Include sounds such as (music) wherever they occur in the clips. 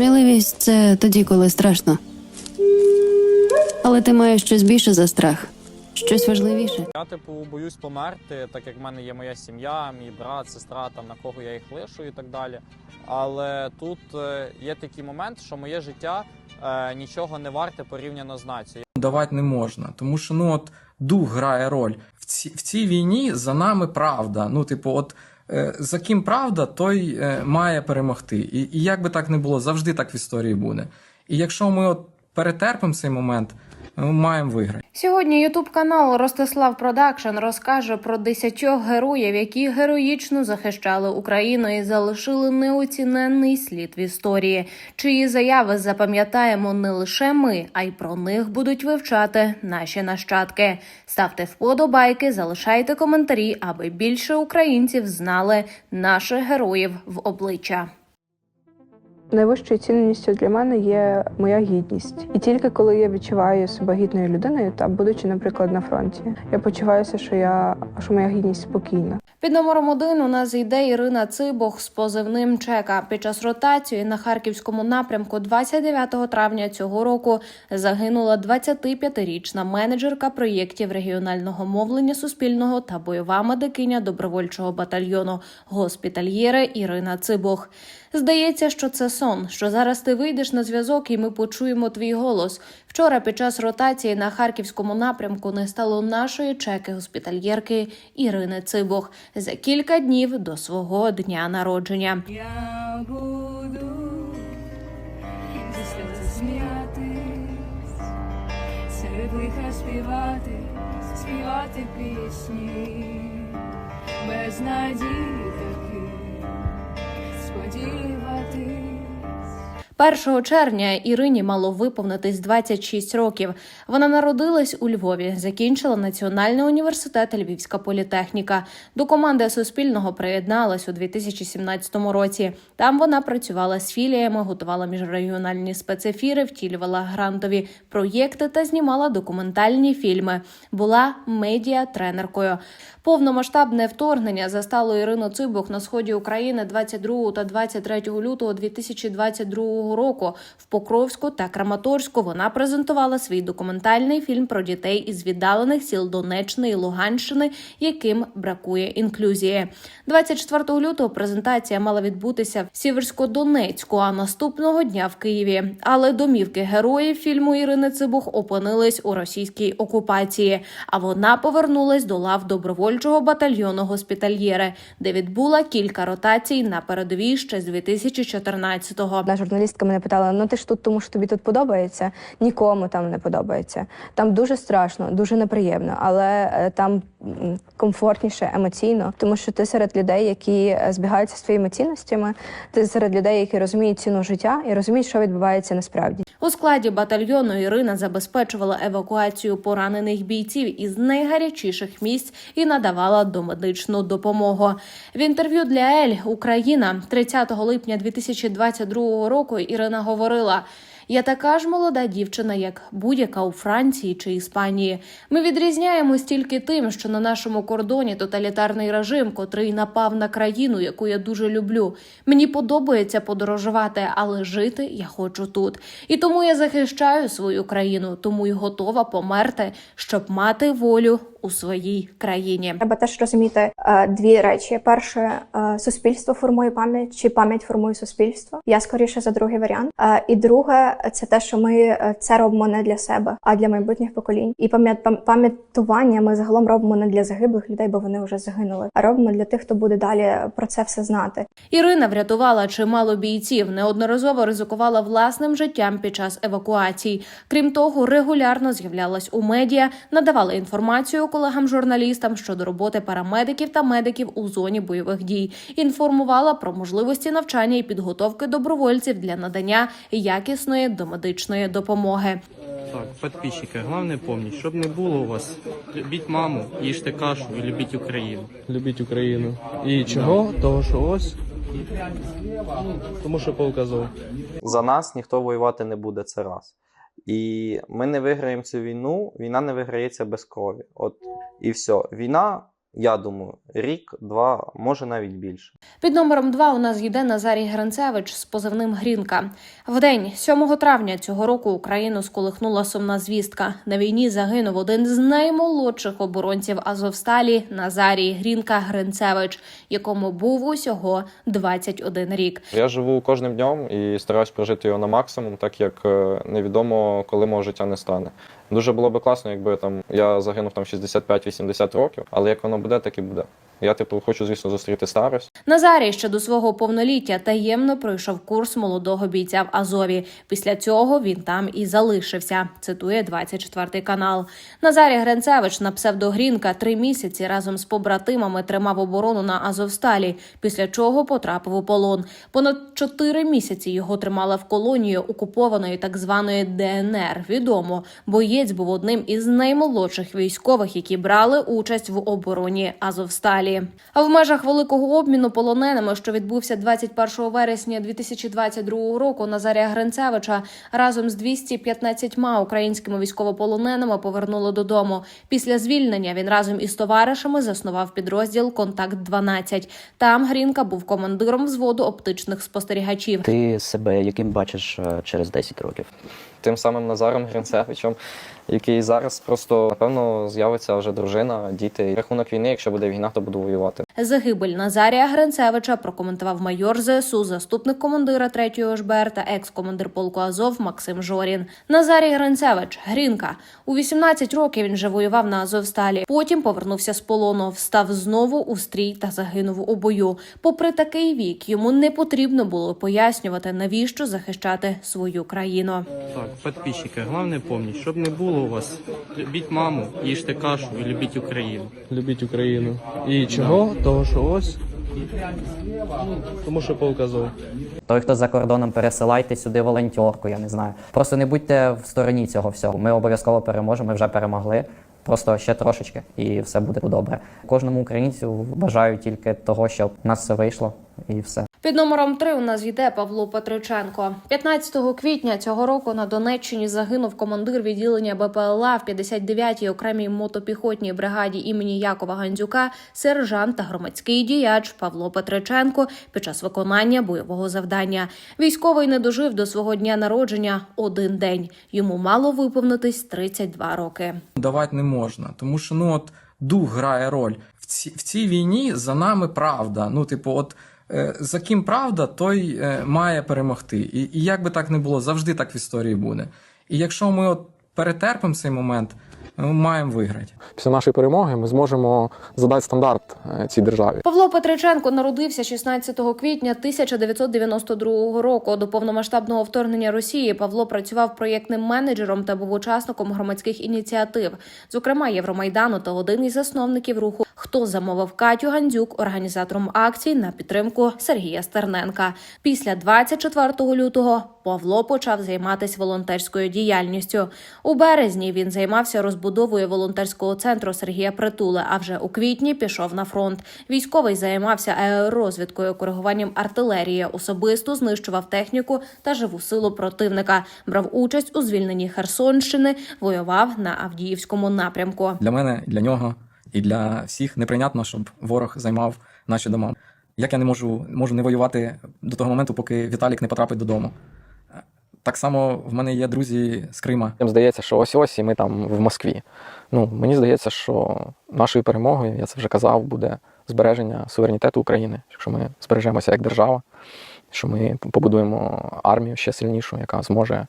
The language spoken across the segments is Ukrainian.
Сміливість це тоді, коли страшно. Але ти маєш щось більше за страх, щось важливіше. Я, типу, боюсь померти, так як в мене є моя сім'я, мій брат, сестра, там на кого я їх лишу і так далі. Але тут е, є такий момент, що моє життя е, нічого не варте порівняно з нацією. давати не можна. Тому що ну от дух грає роль. В, ці, в цій війні за нами правда. Ну, типу, от за ким правда, той е, має перемогти. І, і як би так не було, завжди так в історії буде. І якщо ми от перетерпимо цей момент, маємо виграти. Сьогодні Ютуб канал Ростислав Продакшн розкаже про десятьох героїв, які героїчно захищали Україну і залишили неоціненний слід в історії, чиї заяви запам'ятаємо не лише ми, а й про них будуть вивчати наші нащадки. Ставте вподобайки, залишайте коментарі, аби більше українців знали наших героїв в обличчя. Найвищою цінністю для мене є моя гідність. І тільки коли я відчуваю себе гідною людиною, та будучи, наприклад, на фронті, я почуваюся, що я що моя гідність спокійна. Під номером один у нас йде Ірина Цибох з позивним Чека. Під час ротації на харківському напрямку 29 травня цього року загинула 25-річна менеджерка проєктів регіонального мовлення Суспільного та бойова медикиня добровольчого батальйону госпітальєре Ірина Цибох. Здається, що це сон. Що зараз ти вийдеш на зв'язок, і ми почуємо твій голос. Вчора під час ротації на харківському напрямку не стало нашої чеки госпітальєрки Ірини Цибох за кілька днів до свого дня народження. Я буду сміятись, співати, співати пісні, без надії 1 червня Ірині мало виповнитись 26 років. Вона народилась у Львові, закінчила Національний університет Львівська політехніка. До команди Суспільного приєдналась у 2017 році. Там вона працювала з філіями, готувала міжрегіональні спецефіри, втілювала грантові проєкти та знімала документальні фільми. Була медіа-тренеркою. Повномасштабне вторгнення застало Ірину Цибух на сході України 22 та 23 лютого 2022 року. В Покровську та Краматорську вона презентувала свій документальний фільм про дітей із віддалених сіл Донеччини і Луганщини, яким бракує інклюзії. 24 лютого презентація мала відбутися в Сіверсько-Донецьку, а наступного дня в Києві. Але домівки героїв фільму Ірини Цибух опинились у російській окупації. А вона повернулась до лав добровольчого батальйону госпітальєре, де відбула кілька ротацій на передовій ще з 2014-го. Одна журналістка мене питала: ну ти ж тут, тому що тобі тут подобається? Нікому там не подобається. Там дуже страшно, дуже неприємно, але е, там комфортніше емоційно, тому що ти серед людей, які е, збігаються з твоїми цінностями, ти серед людей, які розуміють ціну життя і розуміють, що відбувається насправді. У складі батальйону Ірина забезпечувала евакуацію поранених бійців із найгарячіших місць і надавала домедичну допомогу. В інтерв'ю для Ель Україна 30 липня 2022 року Ірина говорила. Я така ж молода дівчина, як будь-яка у Франції чи Іспанії. Ми відрізняємось тільки тим, що на нашому кордоні тоталітарний режим, котрий напав на країну, яку я дуже люблю. Мені подобається подорожувати, але жити я хочу тут. І тому я захищаю свою країну, тому й готова померти, щоб мати волю у своїй країні. Треба теж розуміти е, дві речі: перше, е, суспільство формує пам'ять, чи пам'ять формує суспільство. Я скоріше за другий варіант. Е, і друге, це те, що ми е, це робимо не для себе, а для майбутніх поколінь. І пам'ят пам'ятування ми загалом робимо не для загиблих людей, бо вони вже загинули, а робимо для тих, хто буде далі про це все знати. Ірина врятувала чимало бійців, неодноразово ризикувала власним життям під час евакуацій. Крім того, регулярно з'являлась у медіа, надавала інформацію колегам-журналістам щодо роботи парамедиків та медиків у зоні бойових дій. Інформувала про можливості навчання і підготовки добровольців для надання якісної домедичної допомоги. Так, подписчики, главное помнить, щоб не було у вас, любіть маму, їжте кашу і любіть Україну. любіть Україну. І чого? Того, що ось. Тому що по указу. За нас ніхто воювати не буде, це раз. І ми не виграємо цю війну, війна не виграється без крові. От і все. Війна я думаю, рік, два, може навіть більше. Під номером 2 у нас йде Назарій Гринцевич з позивним Грінка. Вдень 7 травня цього року Україну сколихнула сумна звістка. На війні загинув один з наймолодших оборонців Азовсталі Назарій Грінка Гринцевич, якому був усього 21 рік. Я живу кожним днем і стараюсь прожити його на максимум, так як е, невідомо, коли мого життя не стане. Дуже було би класно, якби там я загинув там 65-80 років, але як воно буде, так і буде. Я типу хочу, звісно, зустріти старость. Назарій ще до свого повноліття таємно пройшов курс молодого бійця в Азові. Після цього він там і залишився. Цитує 24 канал. Назарій Гринцевич на псевдогрінка три місяці разом з побратимами тримав оборону на Азовсталі, після чого потрапив у полон. Понад чотири місяці його тримали в колонії окупованої так званої ДНР. Відомо, боєць був одним із наймолодших військових, які брали участь в обороні Азовсталі. А в межах великого обміну полоненими, що відбувся 21 вересня 2022 року, Назарія Гринцевича разом з 215 українськими військовополоненими повернули додому. Після звільнення він разом із товаришами заснував підрозділ Контакт 12 Там Грінка був командиром взводу оптичних спостерігачів. Ти себе яким бачиш е, через 10 років? Тим самим Назаром Гринцевичем, який зараз просто напевно з'явиться вже дружина, діти. Рахунок війни, якщо буде війна, то буду воювати. Загибель Назарія Гринцевича прокоментував майор ЗСУ, заступник командира 3-ї ОШБР та екс-командир полку Азов Максим Жорін. Назарій Гринцевич, Грінка. У 18 років він вже воював на Азовсталі. Потім повернувся з полону, встав знову у стрій та загинув у бою. Попри такий вік, йому не потрібно було пояснювати, навіщо захищати свою країну. Так, підписчики, головне помніть, щоб не було у вас. Любіть маму, їжте кашу і любіть Україну. Любіть Україну. І чого? Того, що ось. Тому що полк Той, хто за кордоном, пересилайте сюди волонтерку, я не знаю. Просто не будьте в стороні цього всього. Ми обов'язково переможемо, ми вже перемогли. Просто ще трошечки, і все буде добре. Кожному українцю бажаю тільки того, щоб у нас все вийшло, і все. Під номером 3 у нас йде Павло Петриченко. 15 квітня цього року на Донеччині загинув командир відділення БПЛА в 59-й окремій мотопіхотній бригаді імені Якова Гандзюка, сержант та громадський діяч Павло Петриченко під час виконання бойового завдання. Військовий не дожив до свого дня народження один день. Йому мало виповнитись 32 роки. давати не можна. Тому що ну от дух грає роль. В, ці, в цій війні за нами правда. Ну, типу, от за ким правда, той е, має перемогти. І, і як би так не було, завжди так в історії буде. І якщо ми от перетерпимо цей момент, маємо виграти. Після нашої перемоги ми зможемо задати стандарт е, цій державі. Павло Петриченко народився 16 квітня 1992 року. До повномасштабного вторгнення Росії Павло працював проєктним менеджером та був учасником громадських ініціатив, зокрема Євромайдану та один із засновників руху Хто замовив Катю Гандзюк, організатором акцій на підтримку Сергія Стерненка. Після 24 лютого Павло почав займатися волонтерською діяльністю. У березні він займався розбудовою волонтерського центру Сергія Притули. А вже у квітні пішов на фронт. Військовий займався аеророзвідкою, коригуванням артилерії, особисто знищував техніку та живу силу противника. Брав участь у звільненні Херсонщини, воював на Авдіївському напрямку. Для мене, для нього і для всіх неприйнятно, щоб ворог займав наші дома. Як я не можу, можу не воювати до того моменту, поки Віталік не потрапить додому. Так само в мене є друзі з Крима. Їм здається, що ось ось і ми там в Москві. Ну мені здається, що нашою перемогою, я це вже казав, буде збереження суверенітету України, якщо ми збережемося як держава, що ми побудуємо армію ще сильнішу, яка зможе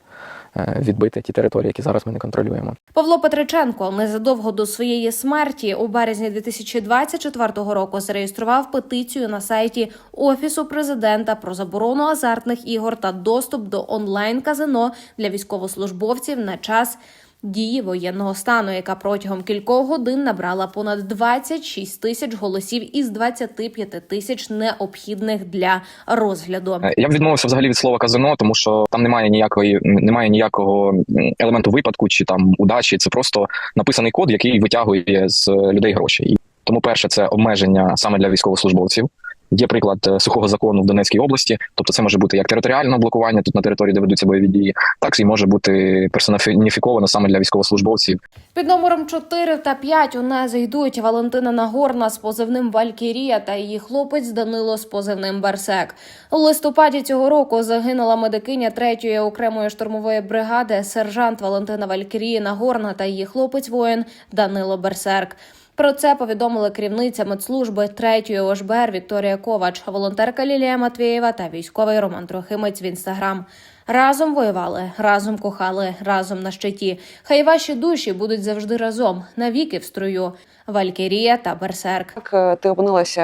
відбити ті території, які зараз ми не контролюємо. Павло Петриченко незадовго до своєї смерті у березні 2024 року зареєстрував петицію на сайті Офісу президента про заборону азартних ігор та доступ до онлайн казино для військовослужбовців на час. Дії воєнного стану, яка протягом кількох годин набрала понад 26 тисяч голосів із 25 тисяч необхідних для розгляду. Е, Я б відмовився взагалі від слова казино, тому що там немає ніякої немає ніякого елементу випадку чи там удачі. Це просто написаний код, який витягує з людей гроші. Тому, перше, це обмеження саме для військовослужбовців. Є приклад е, сухого закону в Донецькій області, тобто це може бути як територіальне блокування тут на території, де ведуться бойові дії, так і може бути персоніфіковано саме для військовослужбовців. Під номером 4 та 5 у нас йдуть Валентина Нагорна з позивним Валькірія та її хлопець Данило з позивним Берсек. У листопаді цього року загинула медикиня 3-ї окремої штурмової бригади сержант Валентина Валькірії Нагорна та її хлопець воїн Данило Берсерк. Про це повідомила керівниця медслужби 3-ї ОШБР Вікторія Ковач, волонтерка Лілія Матвієва та військовий Роман Трохимець в інстаграм. Разом воювали, разом кохали, разом на щиті. Хай ваші душі будуть завжди разом, навіки в струю. Валькірія та Берсерк. Як е, ти опинилася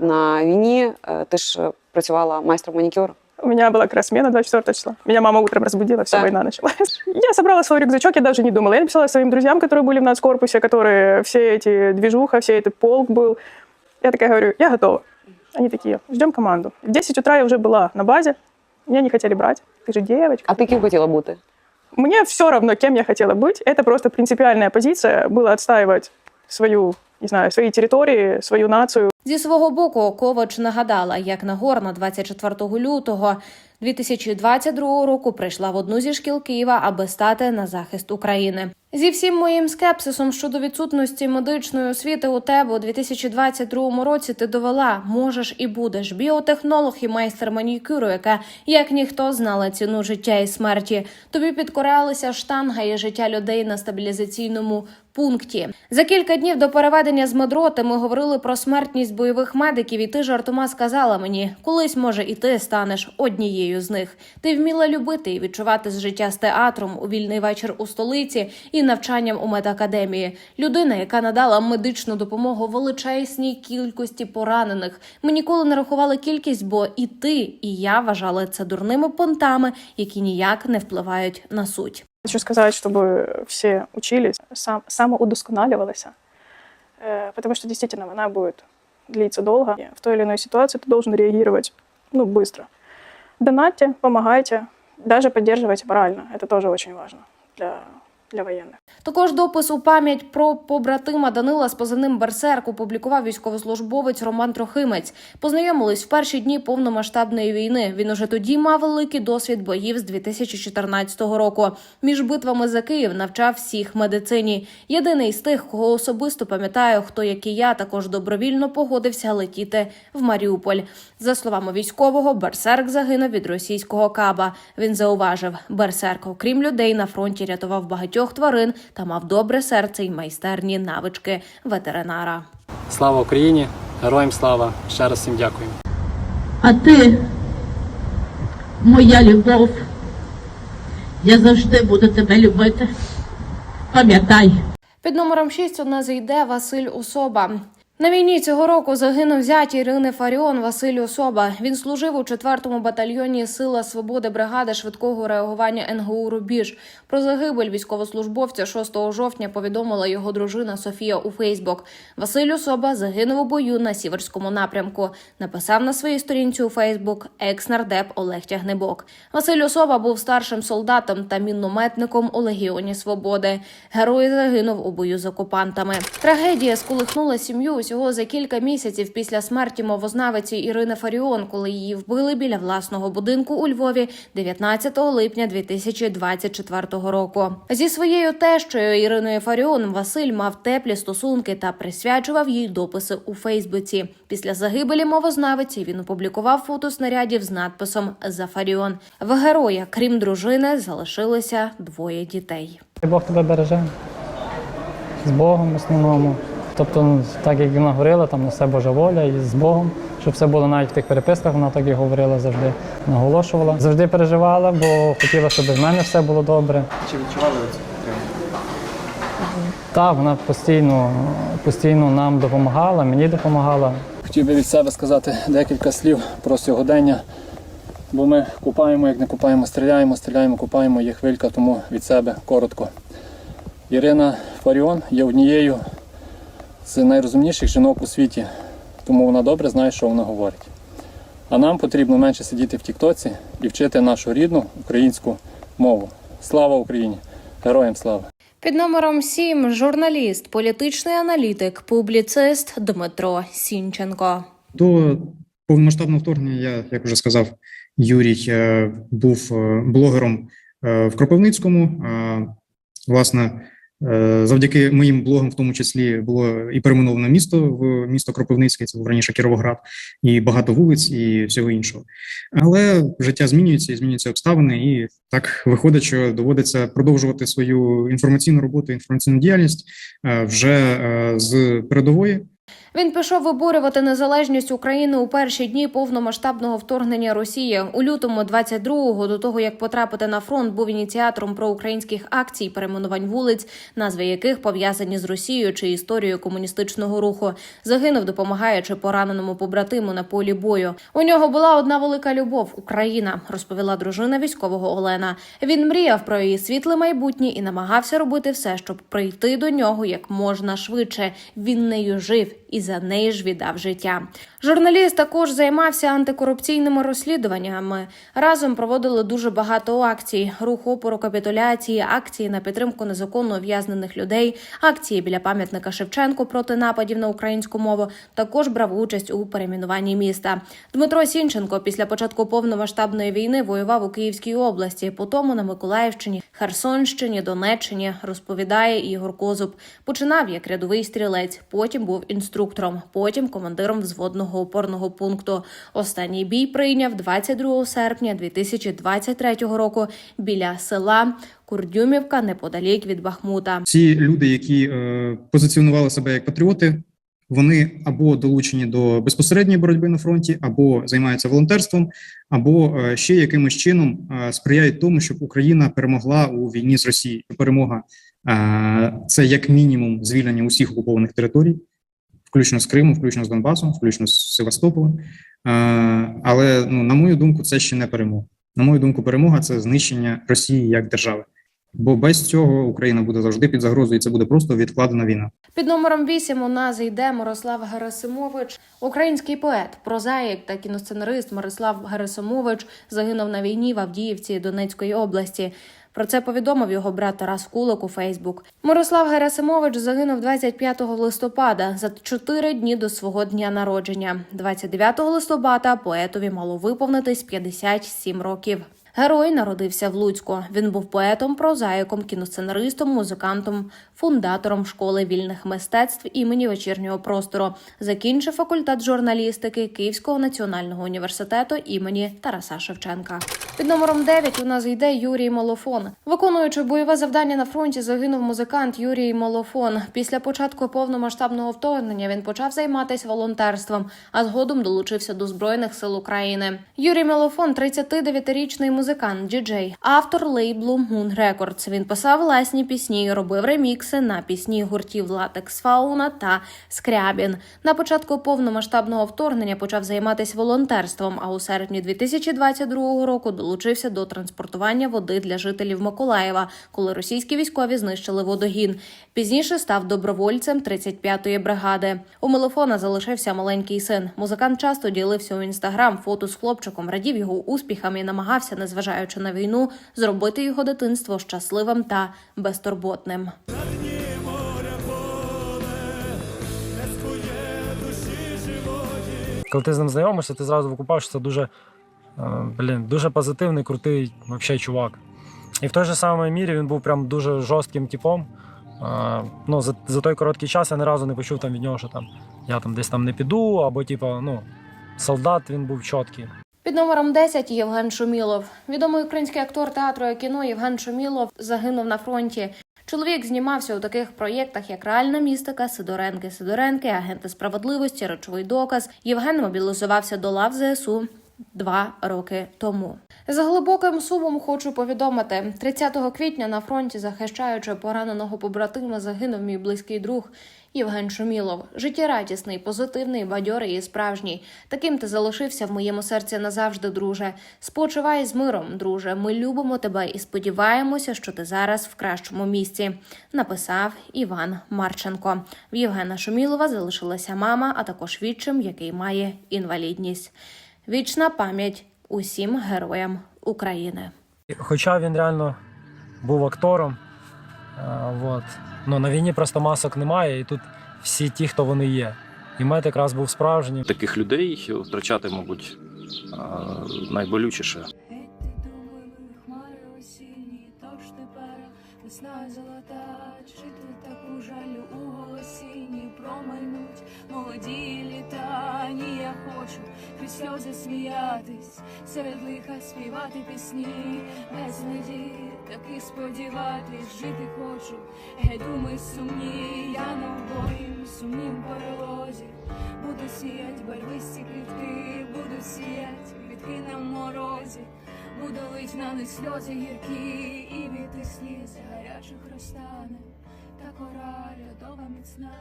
на війні? Е, Ти ж е, працювала майстром манікюр. У меня была как раз смена 24 числа. Меня мама утром разбудила, все, Да. война началась. (laughs) Я собрала свой рюкзачок, я даже не думала. Я написала своим друзьям, которые были в нацкорпусе, которые все эти движуха, все этот полк был. Я такая говорю, я готова. Они такие, ждем команду. В 10 утра я уже была на базе, меня не хотели брать. Ты же девочка. А ти ким хотіла бути? Мне все равно, кем я хотела быть. Это просто принципиальная позиция была отстаивать свою, не знаю, свої території, свою націю. Зі свого боку, Ковач нагадала, як Нагорна 24 лютого 2022 року прийшла в одну зі шкіл Києва, аби стати на захист України. Зі всім моїм скепсисом щодо відсутності медичної освіти у тебе у 2022 році ти довела, можеш і будеш біотехнолог і майстер манікюру, яка як ніхто знала ціну життя і смерті. Тобі підкорялися штанга і життя людей на стабілізаційному пункті. За кілька днів до переведення з медроти ми говорили про смертність бойових медиків, і ти жартома сказала мені, колись може і ти станеш однією з них. Ти вміла любити і відчувати з життя з театром у вільний вечір у столиці і навчанням у медакадемії. Людина, яка надала медичну допомогу величезній кількості поранених. Ми ніколи не рахували кількість, бо і ти, і я вважали це дурними понтами, які ніяк не впливають на суть. Хочу сказать, чтобы все учились, сам, самоудосконаливались, э, потому что действительно война будет длиться долго. И в той или иной ситуации ты должен реагировать ну, быстро. Донатьте, помогайте, даже поддерживайте морально. Это тоже очень важно для, для военных. Також допис у пам'ять про побратима Данила з позивним Берсерк опублікував військовослужбовець Роман Трохимець. Познайомились в перші дні повномасштабної війни. Він уже тоді мав великий досвід боїв з 2014 року. Між битвами за Київ навчав всіх медицині. Єдиний з тих, кого особисто пам'ятаю, хто як і я також добровільно погодився летіти в Маріуполь. За словами військового, Берсерк загинув від російського каба. Він зауважив, Берсерк, окрім людей, на фронті рятував багатьох тварин та мав добре серце й майстерні навички ветеринара. Слава Україні! Героям слава! Ще раз всім дякую. А ти, моя любов, я завжди буду тебе любити. Пам'ятай. Під номером 6 у нас йде Василь Особа. На війні цього року загинув зять Ірини Фаріон Василь Особа. Він служив у 4-му батальйоні Сила свободи бригади швидкого реагування НГУ Рубіж. Про загибель військовослужбовця 6 жовтня повідомила його дружина Софія у Фейсбук. Василь Особа загинув у бою на сіверському напрямку. Написав на своїй сторінці у Фейсбук екс-нардеп Олег Тягнебок. Василь Особа був старшим солдатом та мінометником у Легіоні Свободи. Герой загинув у бою з окупантами. Трагедія сколихнула сім'ю усього за кілька місяців після смерті мовознавиці Ірини Фаріон, коли її вбили біля власного будинку у Львові 19 липня 2024 року. Зі своєю тещою Іриною Фаріон Василь мав теплі стосунки та присвячував їй дописи у Фейсбуці. Після загибелі мовознавиці він опублікував фото снарядів з надписом За Фаріон. В героя, крім дружини, залишилися двоє дітей. Бог тебе береже з Богом основному. Тобто, ну, так як вона говорила, там на все Божа воля і з Богом, щоб все було навіть в тих переписках, вона так і говорила завжди, наголошувала. Завжди переживала, бо хотіла, щоб в мене все було добре. Чи відчували ви цю підтримку? Так, вона постійно, постійно нам допомагала, мені допомагала. Хотів би від себе сказати декілька слів про сьогодення, бо ми купаємо, як не купаємо, стріляємо, стріляємо, купаємо, є хвилька, тому від себе коротко. Ірина Фаріон є однією з найрозумніших жінок у світі, тому вона добре знає, що вона говорить. А нам потрібно менше сидіти в Тіктоці і вчити нашу рідну українську мову. Слава Україні! Героям слава! Під номером 7 журналіст, політичний аналітик, публіцист Дмитро Сінченко. До повномасштабного вторгнення я, як вже сказав, Юрій е, був е, блогером е, в Кропивницькому. Власне, завдяки моїм блогам, в тому числі, було і перейменовано місто в місто Кропивницьке, це був раніше Кіровоград, і багато вулиць, і всього іншого. Але життя змінюється і змінюються обставини, і так виходить, що доводиться продовжувати свою інформаційну роботу, інформаційну діяльність е, вже е, з передової. Він пішов виборювати незалежність України у перші дні повномасштабного вторгнення Росії. У лютому 22-го, до того як потрапити на фронт, був ініціатором проукраїнських акцій, перейменувань вулиць, назви яких пов'язані з Росією чи історією комуністичного руху. Загинув, допомагаючи пораненому побратиму на полі бою. У нього була одна велика любов Україна, розповіла дружина військового Олена. Він мріяв про її світле майбутнє і намагався робити все, щоб прийти до нього як можна швидше. Він нею жив і за неї ж віддав життя. Журналіст також займався антикорупційними розслідуваннями. Разом проводили дуже багато акцій: рух опору капітуляції, акції на підтримку незаконно ув'язнених людей, акції біля пам'ятника Шевченку проти нападів на українську мову. Також брав участь у перейменуванні міста. Дмитро Сінченко після початку повномасштабної війни воював у Київській області, потім на Миколаївщині, Херсонщині, Донеччині. Розповідає Ігор Козуб. Починав як рядовий стрілець, потім був інструктором, потім командиром взводного опорного пункту. Останній бій прийняв 22 серпня 2023 року біля села Курдюмівка неподалік від Бахмута. Ці люди, які е, позиціонували себе як патріоти, вони або долучені до безпосередньої боротьби на фронті, або займаються волонтерством, або е, ще якимось чином е, сприяють тому, щоб Україна перемогла у війні з Росією. Перемога е, це як мінімум звільнення усіх окупованих територій, включно з Криму, включно з Донбасом, включно з Севастополем. Е, але ну, на мою думку, це ще не перемога. На мою думку, перемога це знищення Росії як держави. Бо без цього Україна буде завжди під загрозою, і це буде просто відкладена війна. Під номером 8 у нас йде Мирослав Герасимович, український поет, прозаїк та кіносценарист Мирослав Герасимович загинув на війні в Авдіївці Донецької області. Про це повідомив його брат Тарас Кулик у Фейсбук. Мирослав Герасимович загинув 25 листопада за чотири дні до свого дня народження. 29 листопада поетові мало виповнитись 57 років. Герой народився в Луцьку. Він був поетом, прозаїком, кіносценаристом, музикантом, фундатором школи вільних мистецтв імені вечірнього простору. Закінчив факультет журналістики Київського національного університету імені Тараса Шевченка. Під номером 9 у нас йде Юрій Молофон. Виконуючи бойове завдання на фронті, загинув музикант Юрій Молофон. Після початку повномасштабного вторгнення він почав займатися волонтерством, а згодом долучився до збройних сил України. Юрій Молофон 39-річний музикант, діджей, автор лейблу Moon Records. Він писав власні пісні, робив ремікси на пісні гуртів Латекс Фауна та Скрябін. На початку повномасштабного вторгнення почав займатися волонтерством. А у серпні 2022 року долучився до транспортування води для жителів Миколаєва, коли російські військові знищили водогін. Пізніше став добровольцем 35-ї бригади. У Мелофона залишився маленький син. Музикант часто ділився у інстаграм фото з хлопчиком, радів його успіхам і намагався, незважаючи на війну, зробити його дитинство щасливим та безтурботним. Коли ти з ним знайомишся, ти зразу викупаєш, що це дуже, е, блін, дуже позитивний, крутий вообще чувак. І в той же самій мірі він був прям дуже жорстким типом. Е, Ну, за, за той короткий час я ні разу не почув там від нього, що там я там десь там не піду, або типу, ну, солдат він був чіткий. Під номером 10 Євген Шумілов. Відомий український актор театру і кіно Євген Шумілов загинув на фронті. Чоловік знімався у таких проєктах, як реальна містика, Сидоренки, Сидоренки, агенти справедливості, речовий доказ. Євген мобілізувався до лав ЗСУ два роки тому. З глибоким сумом хочу повідомити: 30 квітня на фронті, захищаючи пораненого побратима, загинув мій близький друг Євген Шумілов. Життєрадісний, позитивний, бадьорий і справжній. Таким ти залишився в моєму серці назавжди, друже. Спочивай з миром, друже. Ми любимо тебе і сподіваємося, що ти зараз в кращому місці. Написав Іван Марченко. В Євгена Шумілова залишилася мама, а також відчим, який має інвалідність. Вічна пам'ять усім героям України. Хоча він реально був актором, е, вот. ну, на війні просто масок немає, і тут всі ті, хто вони є. І мед якраз був справжній. Таких людей втрачати, мабуть, найболючіше. Сміятись, серед лиха співати пісні, без надії таки сподіватись, жити хочу, геть думи сумні, я на обоїм сумнім перелозі, буду сіять барвисті квітки, буду сіять квітки на морозі. Буду лить на них сльози гіркі, і від тих сліз гарячих розтане, та кора льодова міцна,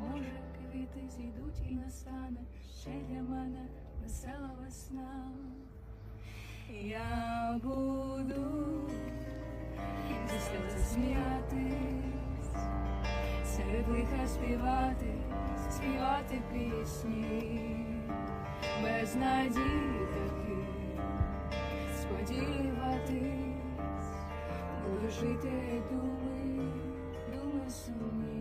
може, квіти зійдуть і настане. Ще для мене весела весна. Я буду зі сміятись, серед лиха співати, співати пісні, без надії таких сподіватись, буду жити думи, думи сумні.